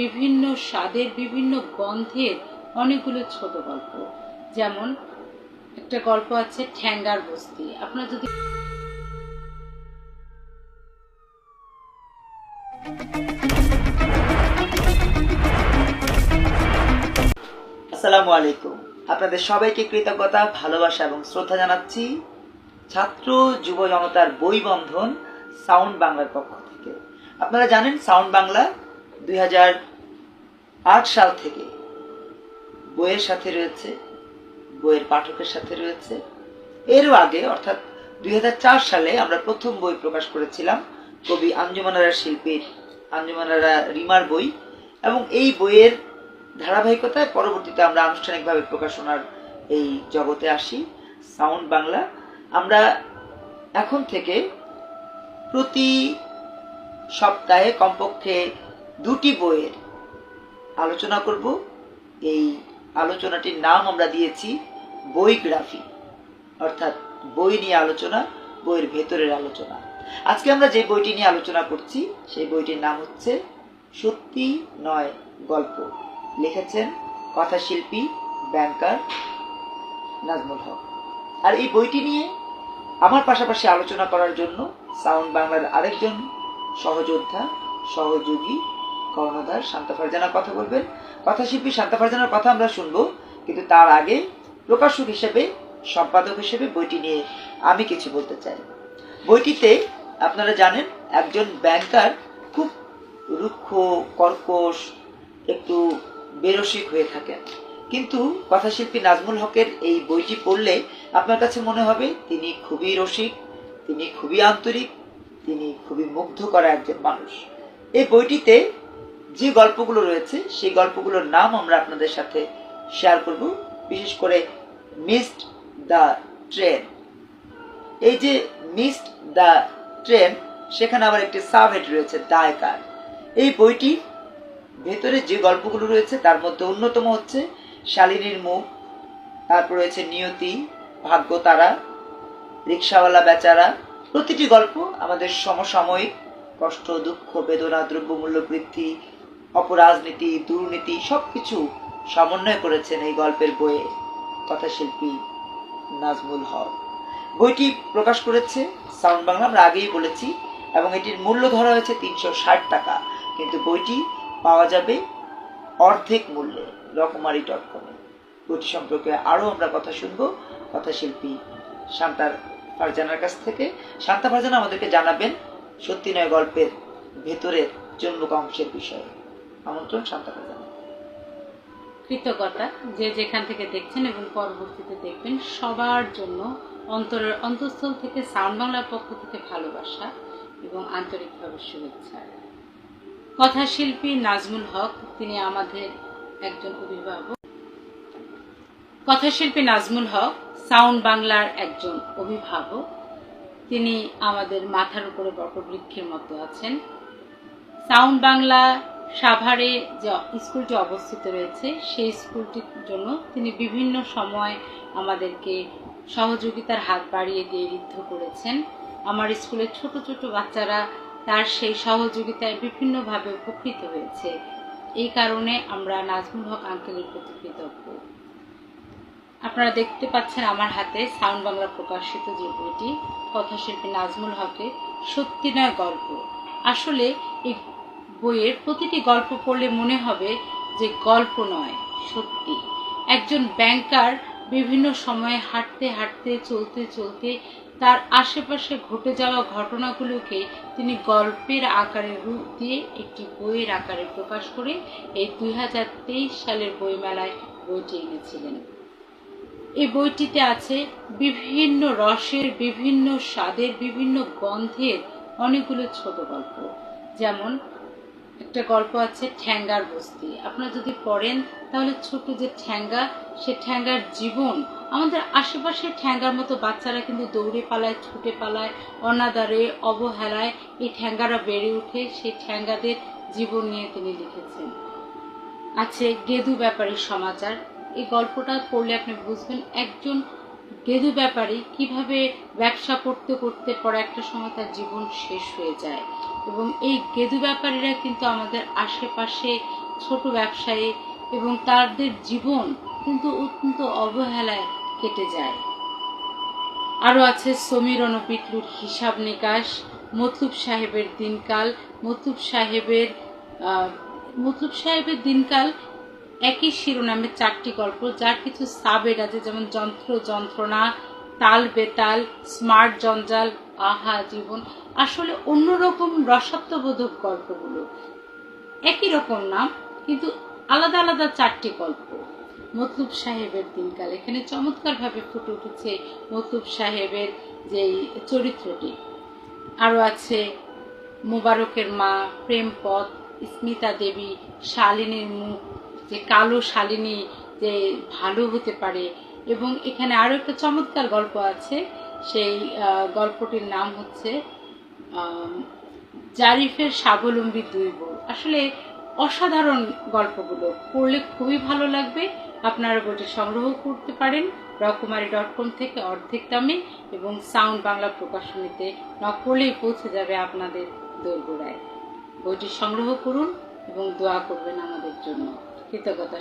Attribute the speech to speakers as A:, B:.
A: বিভিন্ন স্বাদের বিভিন্ন গন্ধের অনেকগুলো ছোট গল্প। যেমন, একটা গল্প আছে, ঠ্যাঙ্গার বস্তি। আপনার যদি
B: আসসালামু আলাইকুম। আপনাদের সবাইকে কৃতজ্ঞতা, ভালোবাসা এবং শ্রদ্ধা জানাচ্ছি ছাত্র যুব জনতার বই বন্ধন সাউন্ড বাংলার পক্ষ থেকে। আপনারা জানেন সাউন্ড বাংলা দুই হাজার সাল থেকে বইয়ের সাথে রয়েছে, বইয়ের পাঠকের সাথে রয়েছে। এরও আগে, অর্থাৎ দুই হাজার চার সালে আমরা প্রথম বই প্রকাশ করেছিলাম কবি আঞ্জুমানারা শিল্পীর, আঞ্জুমানারা রিমার বই। এবং এই বইয়ের ধারাবাহিকতায় পরবর্তীতে আমরা আনুষ্ঠানিকভাবে প্রকাশনার এই জগতে আসি, সাউন্ড বাংলা। আমরা এখন থেকে প্রতি সপ্তাহে কমপক্ষে দুটি বইয়ের আলোচনা করব। এই আলোচনাটির নাম আমরা দিয়েছি বইগ্রাফি, অর্থাৎ বই নিয়ে আলোচনা, বইয়ের ভেতরের আলোচনা। আজকে আমরা যে বইটি নিয়ে আলোচনা করছি, সেই বইটির নাম হচ্ছে সত্যি নয় গল্প। লিখেছেন কথাশিল্পী, ব্যাংকার নাজমুল হক। আর এই বইটি নিয়ে আমার পাশাপাশি আলোচনা করার জন্য সাউন্ড বাংলার আরেকজন সহযোদ্ধা, সহযোগী কর্ণধার, শান্তা ফারজানা কথা বলবেন। কথাশিল্পী শান্তা ফারজানার কথা আমরা শুনব, কিন্তু তার আগে প্রকাশক হিসেবে, সম্পাদক হিসেবে বইটি নিয়ে আমি কিছু বলতে চাই। বইটিতে আপনারা জানেন, একজন ব্যাংকার খুব রুক্ষ, কর্কশ, একটু বেরসিক হয়ে থাকেন। কিন্তু কথাশিল্পী নাজমুল হকের এই বইটি পড়লে আপনার কাছে মনে হবে, তিনি খুবই রসিক, তিনি খুবই আন্তরিক, তিনি খুবই মুগ্ধ করা একজন মানুষ। এই বইটিতে যে গল্পগুলো রয়েছে, সেই গল্পগুলোর নাম আমরা আপনাদের সাথে শেয়ার করব। বিশেষ করে মিসড দ্য ট্রেন। এই যে মিসড দ্য ট্রেন, সেখানে আবার একটি সাবহেড রয়েছে, দায়কার। এই বইটি ভেতরে যে গল্পগুলো রয়েছে, তার মধ্যে অন্যতম হচ্ছে শালিনীর মুখ, তারপর রয়েছে নিয়তি, ভাগ্য তারা, রিক্সাওয়ালা বেচারা। প্রতিটি গল্প আমাদের সমসাময়িক কষ্ট, দুঃখ, বেদনা, দ্রব্যমূল্য বৃদ্ধি অপরাজনীতি, দুর্নীতি সবকিছু সমন্বয় করেছেন এই গল্পের বইয়ে। কথাশিল্পী নাজমুল হক। বইটি প্রকাশ করেছে সাউন্ড বাংলা, আমরা আগেই বলেছি, এবং এটির মূল্য ধরা হয়েছে তিনশো ষাট টাকা। কিন্তু বইটি পাওয়া যাবে অর্ধেক মূল্যে রকমারি ডট কমে বইটি সম্পর্কে আরও আমরা কথা শুনব কথাশিল্পী শান্তার ফারজানার কাছ থেকে। শান্তা ফারজানা, আমাদেরকে জানাবেন সত্যি নয় গল্পের ভেতরের জন্মক অংশের বিষয়ে। আমন্ত্রণ শান্তা ফারজানা
A: কৃতজ্ঞতা, যে যেখান থেকে দেখছেন এবং পরবর্তীতে দেখবেন, সবার জন্য অন্তরের অন্তঃস্থল থেকে সাউন্ড বাংলার পক্ষ থেকে ভালোবাসা এবং আন্তরিকভাবে শুভেচ্ছা। কথাশিল্পী নাজমুল হক, তিনি আমাদের একজন অভিভাবক। কথাশিল্পী নাজমুল হক সাউন্ড বাংলার একজন অভিভাবক। তিনি আমাদের মাথার উপরে বটবৃক্ষের মতো আছেন। সাউন্ড বাংলা সাভারে যে স্কুলটি অবস্থিত রয়েছে, সেই স্কুলটির জন্য তিনি বিভিন্ন সময় আমাদেরকে সহযোগিতার হাত বাড়িয়ে দিয়ে ঋদ্ধ করেছেন। আমার স্কুলের ছোট ছোট বাচ্চারা তার সেই সহযোগিতায় বিভিন্নভাবে উপকৃত হয়েছে। এই কারণে আমরা নাজমুল হক আঙ্কেলের প্রতি কৃতজ্ঞ। আপনারা দেখতে পাচ্ছেন আমার হাতে সাউন্ড বাংলা প্রকাশিত যে বইটি, কথাশিল্পী নাজমুল হকের সত্যি নয় গল্প। আসলে এই বইয়ের প্রতিটি গল্প পড়লে মনে হবে যে গল্প নয়, সত্যি। একজন ব্যাংকার বিভিন্ন সময়ে হাঁটতে হাঁটতে, চলতে চলতে তার আশেপাশে ঘটে যাওয়া ঘটনাগুলোকে তিনি গল্পের আকারে রূপ দিয়ে একটি বইয়ের আকারে প্রকাশ করে এই দুই হাজার তেইশ সালের বইমেলায় বইটি এনেছিলেন। এই বইটিতে আছে বিভিন্ন রসের, বিভিন্ন স্বাদের, বিভিন্ন গন্ধের অনেকগুলো ছোট গল্প। যেমন একটা গল্প আছে, ঠ্যাঙ্গার বস্তি। আপনারা যদি পড়েন, তাহলে ছোট যে ঠ্যাঙ্গা, সে ঠ্যাঙ্গার জীবন, আমাদের আশেপাশে ঠ্যাঙ্গার মতো বাচ্চারা কিন্তু দৌড়ে পালায়, ছুটে পালায়, অনাদারে, অবহেলায় এই ঠ্যাঙ্গারা বেড়ে উঠে সেই ঠ্যাঙ্গাদের জীবন নিয়ে তিনি লিখেছেন। আছে গেদু ব্যাপারী সমাচার। এই গল্পটা পড়লে আপনি বুঝবেন, একজন গেদু ব্যাপারী কীভাবে ব্যবসা করতে করতে পরে একটা সময় তার জীবন শেষ হয়ে যায়। এবং এই গেদু ব্যাপারীরা কিন্তু আমাদের আশেপাশে ছোট ব্যবসায়ী এবং তাদের জীবন কিন্তু অত্যন্ত অবহেলায় কেটে যায়। আরও আছে সমীর অনপিটলুর হিসাব নিকাশ, মতলুব সাহেবের দিনকাল, মতলুব সাহেবের মতলুব সাহেবের দিনকাল একই শিরোনামে চারটি গল্প, যার কিছু সাবের আছে, যেমন যন্ত্র, যন্ত্রণা, তাল বেতাল, স্মার্ট জঞ্জাল, আহা, জীবন। আসলে অন্যরকম রসাত্মবোধক গল্পগুলো। একই রকম নাম, কিন্তু আলাদা আলাদা চারটি গল্প। মতলুব সাহেবের দিনকাল। এখানে চমৎকারভাবে ফুটে উঠেছে মতলুব সাহেবের যেই চরিত্রটি। আরও আছে মোবারকের মা, প্রেমপথ, স্মিতা দেবী, শালিনীর মুখ যে কালো শালিনী যে ভালো হতে পারে। এবং এখানে আরও একটা চমৎকার গল্প আছে। সেই গল্পটির নাম হচ্ছে জারিফের স্বাবলম্বী দুই বউ আসলে অসাধারণ গল্পগুলো। পড়লে খুবই ভালো লাগবে। আপনারা বইটি সংগ্রহ করতে পারেন রকমারি ডট কম থেকে অর্ধেক দামে এবং সাউন্ড বাংলা প্রকাশনীতে নকলেই পৌঁছে যাবে আপনাদের দোরগোড়ায় বইটি সংগ্রহ করুন এবং দোয়া করবেন আমাদের জন্য। কৃতজ্ঞতা